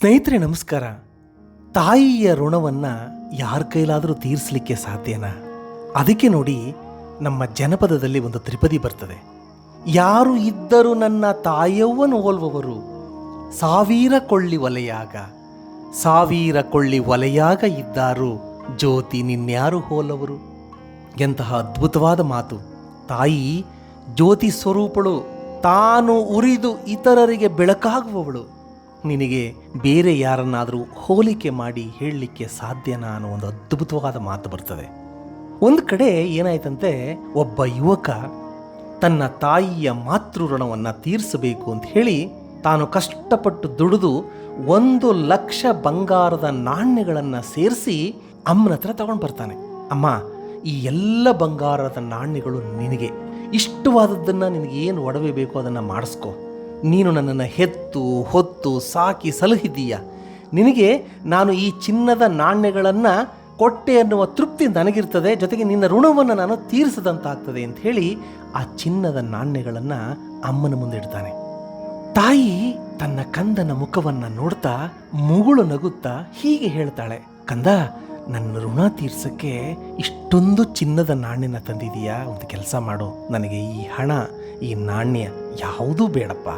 ಸ್ನೇಹಿತರೆ, ನಮಸ್ಕಾರ. ತಾಯಿಯ ಋಣವನ್ನು ಯಾರ ಕೈಲಾದರೂ ತೀರಿಸಲಿಕ್ಕೆ ಸಾಧ್ಯನಾ? ಅದಕ್ಕೆ ನೋಡಿ ನಮ್ಮ ಜನಪದದಲ್ಲಿ ಒಂದು ತ್ರಿಪದಿ ಬರ್ತದೆ. ಯಾರು ಇದ್ದರೂ ನನ್ನ ತಾಯವ್ವನು ಹೋಲ್ವವರು. ಸಾವಿರ ಕೊಳ್ಳಿ ಒಲೆಯಾಗ. ಸಾವಿರ ಕೊಳ್ಳಿ ಒಲೆಯಾಗ ಇದ್ದಾರು ಜ್ಯೋತಿ ನಿನ್ಯಾರು ಹೋಲವರು ಎಂತಹ ಅದ್ಭುತವಾದ ಮಾತು. ತಾಯಿ ಜ್ಯೋತಿ ಸ್ವರೂಪಳು ತಾನು ಉರಿದು ಇತರರಿಗೆ ಬೆಳಕಾಗುವವಳು. ನಿನಗೆ ಬೇರೆ ಯಾರನ್ನಾದರೂ ಹೋಲಿಕೆ ಮಾಡಿ ಹೇಳಲಿಕ್ಕೆ ಸಾಧ್ಯನಾ ಅನ್ನೋ ಒಂದು ಅದ್ಭುತವಾದ ಮಾತು ಬರ್ತದೆ. ಒಂದು ಕಡೆ ಏನಾಯ್ತಂತೆ, ಒಬ್ಬ ಯುವಕ ತನ್ನ ತಾಯಿಯ ಮಾತೃ ಋಣವನ್ನು ತೀರಿಸಬೇಕು ಅಂತ ಹೇಳಿ ತಾನು ಕಷ್ಟಪಟ್ಟು ದುಡಿದು ಒಂದು ಲಕ್ಷ ಬಂಗಾರದ ನಾಣ್ಯಗಳನ್ನು ಸೇರಿಸಿ ಅಮ್ಮನ ಹತ್ರ ತಗೊಂಡು ಬರ್ತಾನೆ. ಅಮ್ಮ, ಈ ಎಲ್ಲ ಬಂಗಾರದ ನಾಣ್ಯಗಳು ನಿನಗೆ. ಇಷ್ಟವಾದದ್ದನ್ನು ನಿನಗೆ ಏನು ಒಡವೆ ಬೇಕೋ ಅದನ್ನು ಮಾಡಿಸ್ಕೊ. ನೀನು ನನ್ನನ್ನು ಹೆತ್ತು, ಹೊತ್ತು, ಸಾಕಿ ಸಲಹಿದ್ದೀಯ? ನಿನಗೆ ನಾನು ಈ ಚಿನ್ನದ ನಾಣ್ಯಗಳನ್ನು ಕೊಟ್ಟೆ ಅನ್ನುವ ತೃಪ್ತಿ ನನಗಿರ್ತದೆ, ಜೊತೆಗೆ ನಿನ್ನ ಋಣವನ್ನು ನಾನು ತೀರಿಸದಂತಾಗ್ತದೆ ಅಂತ ಹೇಳಿ ಆ ಚಿನ್ನದ ನಾಣ್ಯಗಳನ್ನು ಅಮ್ಮನ ಮುಂದೆ ಇಡ್ತಾನೆ. ತಾಯಿ ತನ್ನ ಕಂದನ ಮುಖವನ್ನ ನೋಡ್ತಾ ಮುಗುಳು ನಗುತ್ತಾ ಹೀಗೆ ಹೇಳ್ತಾಳೆ, ಕಂದ, ನನ್ನ ಋಣ ತೀರ್ಸಕ್ಕೆ ಇಷ್ಟೊಂದು ಚಿನ್ನದ ನಾಣ್ಯನ ತಂದಿದೀಯಾ ಒಂದು ಕೆಲಸ ಮಾಡು, ನನಗೆ ಈ ಹಣ, ಈ ನಾಣ್ಯ ಯಾವುದೂ ಬೇಡಪ್ಪ.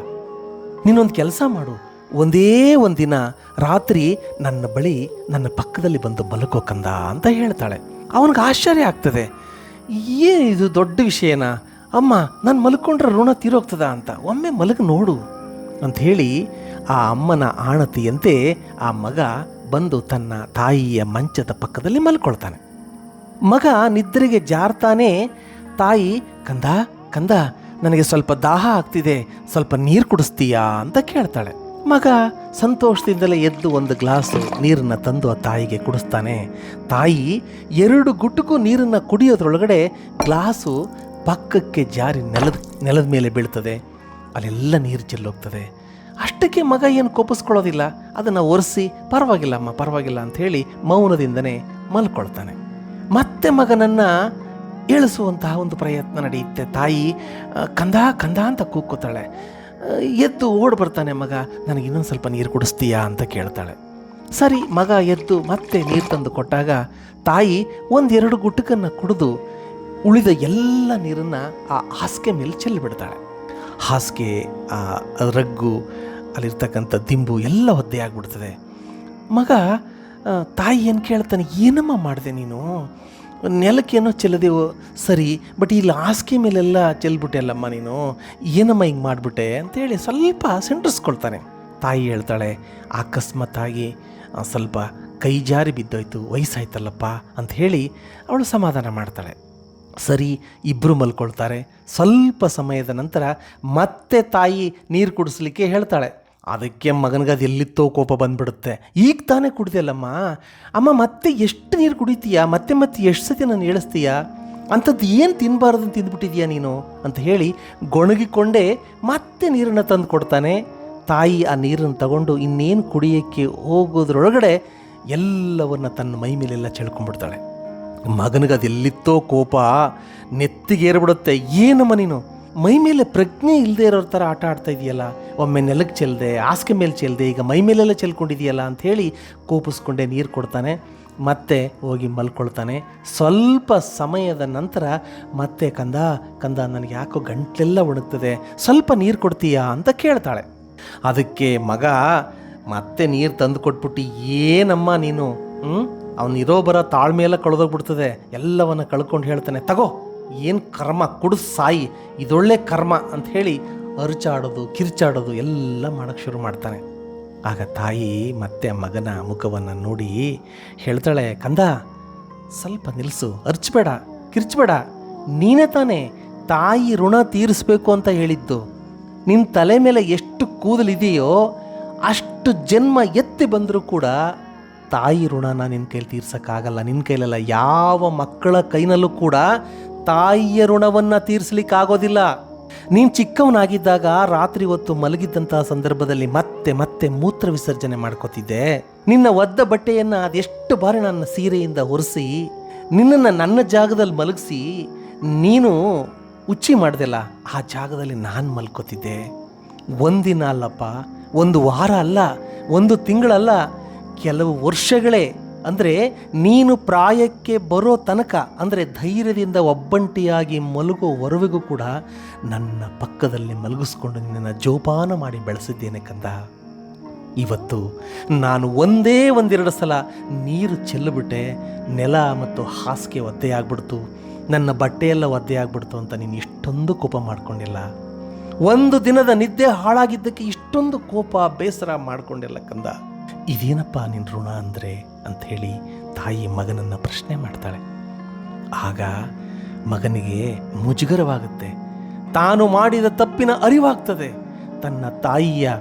ನೀನೊಂದು ಕೆಲಸ ಮಾಡು. ಒಂದೇ ಒಂದಿನ ರಾತ್ರಿ ನನ್ನ ಬಳಿ ನನ್ನ ಪಕ್ಕದಲ್ಲಿ ಬಂದು ಬಲಕೋ ಕಂದ ಅಂತ ಹೇಳ್ತಾಳೆ. ಅವನಿಗೆ ಆಶ್ಚರ್ಯ ಆಗ್ತದೆ. ಇದು ದೊಡ್ಡ ವಿಷಯನಾ? ಅಮ್ಮ, ನಾನು ಮಲ್ಕೊಂಡ್ರೆ ಋಣ ತೀರೋಗ್ತದ ಅಂತ. ಒಮ್ಮೆ ಮಲಗಿ ನೋಡು ಅಂತ ಹೇಳಿ ಆ ಅಮ್ಮನ ಆಣತಿಯಂತೆ ಆ ಮಗ ಬಂದು ತನ್ನ ತಾಯಿಯ ಮಂಚದ ಪಕ್ಕದಲ್ಲಿ ಮಲ್ಕೊಳ್ತಾನೆ. ಮಗ ನಿದ್ರೆಗೆ ಜಾರ್ತಾನೆ. ತಾಯಿ, ಕಂದ ಕಂದ ನನಗೆ ಸ್ವಲ್ಪ ದಾಹ ಆಗ್ತಿದೆ, ಸ್ವಲ್ಪ ನೀರು ಕುಡಿಸ್ತೀಯಾ ಅಂತ ಕೇಳ್ತಾಳೆ. ಮಗ ಸಂತೋಷದಿಂದಲೇ ಎದ್ದು ಒಂದು ಗ್ಲಾಸು ನೀರನ್ನು ತಂದು ಆ ತಾಯಿಗೆ ಕುಡಿಸ್ತಾನೆ. ತಾಯಿ ಎರಡು ಗುಟುಕು ನೀರನ್ನು ಕುಡಿಯೋದ್ರೊಳಗಡೆ ಗ್ಲಾಸು ಪಕ್ಕಕ್ಕೆ ಜಾರಿ ನೆಲದ ನೆಲದ ಮೇಲೆ ಬೀಳ್ತದೆ. ಅಲ್ಲೆಲ್ಲ ನೀರು ಚೆಲ್ಲೋಗ್ತದೆ. ಅಷ್ಟಕ್ಕೆ ಮಗ ಏನು ಕೋಪಿಸ್ಕೊಳ್ಳೋದಿಲ್ಲ. ಅದನ್ನು ಒರೆಸಿ ಪರವಾಗಿಲ್ಲ ಅಮ್ಮ ಪರವಾಗಿಲ್ಲ ಅಂತ ಹೇಳಿ ಮೌನದಿಂದನೇ ಮಲ್ಕೊಳ್ತಾನೆ. ಮತ್ತೆ ಮಗನನ್ನು ಏಳಿಸುವಂತಹ ಒಂದು ಪ್ರಯತ್ನ ನಡೆಯುತ್ತೆ. ತಾಯಿ ಕಂದ ಕಂದ ಅಂತ ಕೂಗ್ಕೋತಾಳೆ. ಆ, ಎದ್ದು ಓಡ್ ಬರ್ತಾನೆ ಮಗ ನನಗೆ ಇನ್ನೊಂದು ಸ್ವಲ್ಪ ನೀರು ಕುಡಿಸ್ತೀಯಾ? ಅಂತ ಕೇಳ್ತಾಳೆ. ಸರಿ ಮಗ ಎದ್ದು ಮತ್ತೆ ನೀರು ತಂದು ಕೊಟ್ಟಾಗ ತಾಯಿ ಒಂದೆರಡು ಗುಟ್ಟಕನ್ನು ಕುಡಿದು ಉಳಿದ ಎಲ್ಲ ನೀರನ್ನು ಆ ಹಾಸಿಗೆ ಮೇಲೆ ಚೆಲ್ಲಿಬಿಡ್ತಾಳೆ. ಹಾಸಿಗೆ ಆ ರಗ್ಗು ಅಲ್ಲಿರ್ತಕ್ಕಂಥ ದಿಂಬು ಎಲ್ಲ ಒದ್ದೆ ಆಗಿಬಿಡ್ತದೆ. ಮಗ ತಾಯಿ ಏನು ಕೇಳ್ತಾನೆ ಏನಮ್ಮ ಮಾಡಿದೆ ನೀನು? ನೆಲಕ್ಕೇನೋ ಚೆಲ್ಲದೆವು, ಸರಿ ಬಟ್ ಇಲ್ಲಿ ಹಾಸಿಗೆ ಮೇಲೆಲ್ಲ ಚೆಲ್ಬಿಟ್ಟೆಲ್ಲಮ್ಮ ನೀನು, ಏನಮ್ಮ ಹಿಂಗೆ ಮಾಡಿಬಿಟ್ಟೆ ಅಂತೇಳಿ ಸ್ವಲ್ಪ ಸೆಂಟ್ರಿಸ್ಕೊಳ್ತಾನೆ. ತಾಯಿ ಹೇಳ್ತಾಳೆ ಅಕಸ್ಮಾತ್ತಾಗಿ ಸ್ವಲ್ಪ ಕೈ ಜಾರಿ ಬಿದ್ದೋಯ್ತು, ವಯಸ್ಸಾಯ್ತಲ್ಲಪ್ಪ ಅಂತ ಹೇಳಿ ಅವಳು ಸಮಾಧಾನ ಮಾಡ್ತಾಳೆ. ಸರಿ ಇಬ್ಬರು ಮಲ್ಕೊಳ್ತಾರೆ. ಸ್ವಲ್ಪ ಸಮಯದ ನಂತರ ಮತ್ತೆ ತಾಯಿ ನೀರು ಕುಡಿಸ್ಲಿಕ್ಕೆ ಹೇಳ್ತಾಳೆ. ಅದಕ್ಕೆ ಮಗನಿಗೆ ಅದು ಎಲ್ಲಿತ್ತೋ ಕೋಪ ಬಂದ್ಬಿಡುತ್ತೆ. ಈಗ ತಾನೇ ಕುಡ್ದಿಯಲ್ಲಮ್ಮ? ಅಮ್ಮ, ಮತ್ತೆ ಎಷ್ಟು ನೀರು ಕುಡಿತೀಯಾ? ಮತ್ತೆ ಮತ್ತೆ ಎಷ್ಟು ಸತಿ ನಾನು ಹೇಳಿಸ್ತೀಯಾ ಅಂಥದ್ದು ಏನು ತಿನ್ನಬಾರ್ದು ಅಂತ ತಿಂದ್ಬಿಟ್ಟಿದ್ಯಾ ನೀನು? ಅಂತ ಹೇಳಿ ಗೊಣಗಿಕೊಂಡೇ ಮತ್ತೆ ನೀರನ್ನು ತಂದು ಕೊಡ್ತಾನೆ. ತಾಯಿ ಆ ನೀರನ್ನು ತಗೊಂಡು ಇನ್ನೇನು ಕುಡಿಯೋಕ್ಕೆ ಹೋಗೋದ್ರೊಳಗಡೆ ಎಲ್ಲವನ್ನ ತನ್ನ ಮೈ ಮೇಲೆಲ್ಲ ಚೆಳ್ಕೊಂಡ್ಬಿಡ್ತಾಳೆ. ಮಗನಿಗೆ ಅದೆಲ್ಲಿತ್ತೋ ಕೋಪ ನೆತ್ತಿಗೇರ್ಬಿಡುತ್ತೆ. ಏನಮ್ಮ ನೀನು? ಮೈ ಮೇಲೆ ಪ್ರಜ್ಞೆ ಇಲ್ಲದೆ ಇರೋ ಥರ ಆಟ ಆಡ್ತಾ ಇದೆಯಲ್ಲ? ಒಮ್ಮೆ ನೆಲಕ್ಕೆ ಚೆಲ್ಲದೆ ಹಾಸಿಗೆ ಮೇಲೆ ಚೆಲ್ಲದೆ ಈಗ ಮೈ ಮೇಲೆಲ್ಲ ಚೆಲ್ಕೊಂಡಿದೆಯಲ್ಲ ಅಂತ ಹೇಳಿ ಕೋಪಿಸ್ಕೊಂಡೆ ನೀರು ಕೊಡ್ತಾನೆ, ಮತ್ತೆ ಹೋಗಿ ಮಲ್ಕೊಳ್ತಾನೆ. ಸ್ವಲ್ಪ ಸಮಯದ ನಂತರ ಮತ್ತೆ, ಕಂದ ಕಂದ, ನನಗೆ ಯಾಕೋ ಗಂಟ್ಲೆಲ್ಲ ಒಣಗ್ತದೆ, ಸ್ವಲ್ಪ ನೀರು ಕೊಡ್ತೀಯಾ? ಅಂತ ಕೇಳ್ತಾಳೆ. ಅದಕ್ಕೆ ಮಗ, ಮತ್ತೆ ನೀರು ತಂದು ಕೊಟ್ಬಿಟ್ಟು ಏನಮ್ಮ ನೀನು? ಹ್ಞೂ ಇರೋ ಬರೋ ತಾಳ್ಮೇಲೆ ಎಲ್ಲ ಕಳೆದೋಗ್ಬಿಡ್ತದೆ, ಎಲ್ಲವನ್ನು ಕಳ್ಕೊಂಡು ಹೇಳ್ತಾನೆ, ತಗೋ. ಏನು ಕರ್ಮ? ಕೊಡು ಸಾಯಿ ಇದೊಳ್ಳೆ ಕರ್ಮ ಅಂತ ಹೇಳಿ ಅರ್ಚಾಡೋದು, ಕಿರ್ಚಾಡೋದು ಎಲ್ಲ ಮಾಡೋಕ್ಕೆ ಶುರು ಮಾಡ್ತಾನೆ. ಆಗ ತಾಯಿ ಮತ್ತೆ ಮಗನ ಮುಖವನ್ನು ನೋಡಿ ಹೇಳ್ತಾಳೆ, ಕಂದ, ಸ್ವಲ್ಪ ನಿಲ್ಲಿಸು ಅರ್ಚಬೇಡ, ಕಿರ್ಚಬೇಡ. ನೀನೇ ತಾನೇ ತಾಯಿ ಋಣ ತೀರಿಸ್ಬೇಕು ಅಂತ ಹೇಳಿದ್ದು. ನಿನ್ನ ತಲೆ ಮೇಲೆ ಎಷ್ಟು ಕೂದಲಿದೆಯೋ ಅಷ್ಟು ಜನ್ಮ ಎತ್ತಿ ಬಂದರೂ ಕೂಡ ತಾಯಿ ಋಣನ ನಿನ್ನ ಕೈಲಿ ತೀರ್ಸೋಕ್ಕಾಗಲ್ಲ. ನಿನ್ನ ಕೈಲಲ್ಲ, ಯಾವ ಮಕ್ಕಳ ಕೈನಲ್ಲೂ ಕೂಡ ತಾಯಿಯ ಋಣವನ್ನು ತೀರಿಸ್ಲಿಕ್ಕಾಗೋದಿಲ್ಲ. ನೀನು ಚಿಕ್ಕವನಾಗಿದ್ದಾಗ ರಾತ್ರಿ ಹೊತ್ತು ಮಲಗಿದ್ದಂತಹ ಸಂದರ್ಭದಲ್ಲಿ ಮತ್ತೆ ಮತ್ತೆ ಮೂತ್ರ ವಿಸರ್ಜನೆ ಮಾಡ್ಕೋತಿದ್ದೆ. ನಿನ್ನ ಒದ್ದ ಬಟ್ಟೆಯನ್ನು ಅದೆಷ್ಟು ಬಾರಿ ನನ್ನ ಸೀರೆಯಿಂದ ಒರೆಸಿ, ನಿನ್ನನ್ನು ನನ್ನ ಜಾಗದಲ್ಲಿ ಮಲಗಿಸಿ, ನೀನು ಉಚ್ಚಿ ಮಾಡ್ದೆಲ್ಲ, ಆ ಜಾಗದಲ್ಲಿ ನಾನು ಮಲ್ಕೋತಿದ್ದೆ. ಒಂದಿನ ಅಲ್ಲಪ್ಪ, ಒಂದು ವಾರ ಅಲ್ಲ, ಒಂದು ತಿಂಗಳಲ್ಲ, ಕೆಲವು ವರ್ಷಗಳೇ ಅಂದರೆ ನೀನು ಪ್ರಾಯಕ್ಕೆ ಬರೋ ತನಕ, ಅಂದರೆ ಧೈರ್ಯದಿಂದ ಒಬ್ಬಂಟಿಯಾಗಿ ಮಲಗುವವರೆಗೂ ಕೂಡ ನನ್ನ ಪಕ್ಕದಲ್ಲಿ ಮಲಗಿಸ್ಕೊಂಡು ನಿನ್ನನ್ನು ಜೋಪಾನ ಮಾಡಿ ಬೆಳೆಸಿದ್ದೇನೆ ಕಂದ. ಇವತ್ತು ನಾನು ಒಂದೇ ಒಂದೆರಡು ಸಲ ನೀರು ಚೆಲ್ಲಿಬಿಟ್ಟೆ, ನೆಲ ಮತ್ತು ಹಾಸಿಗೆ ಒದ್ದೆ ಆಗ್ಬಿಡ್ತು. ನನ್ನ ಬಟ್ಟೆಯೆಲ್ಲ ಒದ್ದೆ ಆಗ್ಬಿಡ್ತು ಅಂತ ನೀನು ಇಷ್ಟೊಂದು ಕೋಪ ಮಾಡಿಕೊಂಡಿಲ್ಲ. ಒಂದು ದಿನದ ನಿದ್ದೆ ಹಾಳಾಗಿದ್ದಕ್ಕೆ ಇಷ್ಟೊಂದು ಕೋಪ, ಬೇಸರ ಮಾಡ್ಕೊಂಡಿಲ್ಲ ಕಂದ. ಇದೇನಪ್ಪ ನಿನ್ನ ಋಣ ಅಂದರೆ? ಅಂಥೇಳಿ ತಾಯಿ ಮಗನನ್ನು ಪ್ರಶ್ನೆ ಮಾಡ್ತಾಳೆ. ಆಗ ಮಗನಿಗೆ ಮುಜುಗರವಾಗುತ್ತೆ. ತಾನು ಮಾಡಿದ ತಪ್ಪಿನ ಅರಿವಾಗ್ತದೆ. ತನ್ನ ತಾಯಿಯ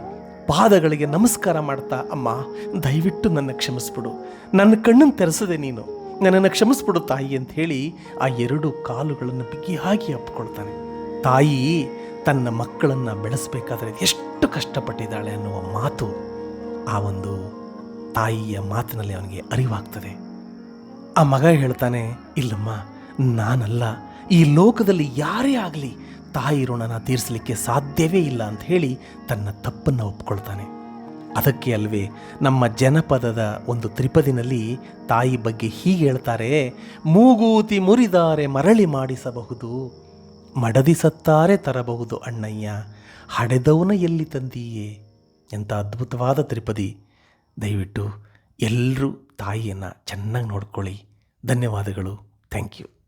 ಪಾದಗಳಿಗೆ ನಮಸ್ಕಾರ ಮಾಡ್ತಾ, ಅಮ್ಮ, ದಯವಿಟ್ಟು ನನ್ನ ಕ್ಷಮಿಸ್ಬಿಡು. ನನ್ನ ಕಣ್ಣನ್ನು ತೆರೆಸದೆ ನೀನು. ನನ್ನನ್ನು ಕ್ಷಮಿಸ್ಬಿಡು ತಾಯಿ ಅಂತ ಹೇಳಿ ಆ ಎರಡು ಕಾಲುಗಳನ್ನು ಬಿಗಿಯಾಗಿ ಅಪ್ಕೊಳ್ತಾನೆ ತಾಯಿ ತನ್ನ ಮಕ್ಕಳನ್ನು ಬೆಳೆಸಬೇಕಾದ್ರೆ ಎಷ್ಟು ಕಷ್ಟಪಟ್ಟಿದ್ದಾಳೆ ಅನ್ನುವ ಮಾತು ಆ ಒಂದು ತಾಯಿಯ ಮಾತಿನಲ್ಲಿ ಅವನಿಗೆ ಅರಿವಾಗ್ತದೆ. ಆ ಮಗ ಹೇಳ್ತಾನೆ, ಇಲ್ಲಮ್ಮ, ನಾನಲ್ಲ. ಈ ಲೋಕದಲ್ಲಿ ಯಾರೇ ಆಗಲಿ ತಾಯಿ ಋಣನ ತೀರಿಸಲಿಕ್ಕೆ ಸಾಧ್ಯವೇ ಇಲ್ಲ ಅಂತ ಹೇಳಿ ತನ್ನ ತಪ್ಪನ್ನು ಒಪ್ಕೊಳ್ತಾನೆ. ಅದಕ್ಕೆ ಅಲ್ವೇ ನಮ್ಮ ಜನಪದದ ಒಂದು ತ್ರಿಪದಿನಲ್ಲಿ ತಾಯಿ ಬಗ್ಗೆ ಹೀಗೆ ಹೇಳ್ತಾರೆ, ಮೂಗೂತಿ ಮುರಿದಾರೆ ಮರಳಿ ಮಾಡಿಸಬಹುದು, ಮಡದಿ ಸತ್ತಾರೆ ತರಬಹುದು ಅಣ್ಣಯ್ಯ, ಹಡೆದವನ ಎಲ್ಲಿ ತಂದೀಯೇ? ಎಂಥ ಅದ್ಭುತವಾದ ತ್ರಿಪದಿ. ದಯವಿಟ್ಟು ಎಲ್ಲರೂ ತಾಯಿಯನ್ನು ಚೆನ್ನಾಗಿ ನೋಡ್ಕೊಳ್ಳಿ. ಧನ್ಯವಾದಗಳು. Thank you.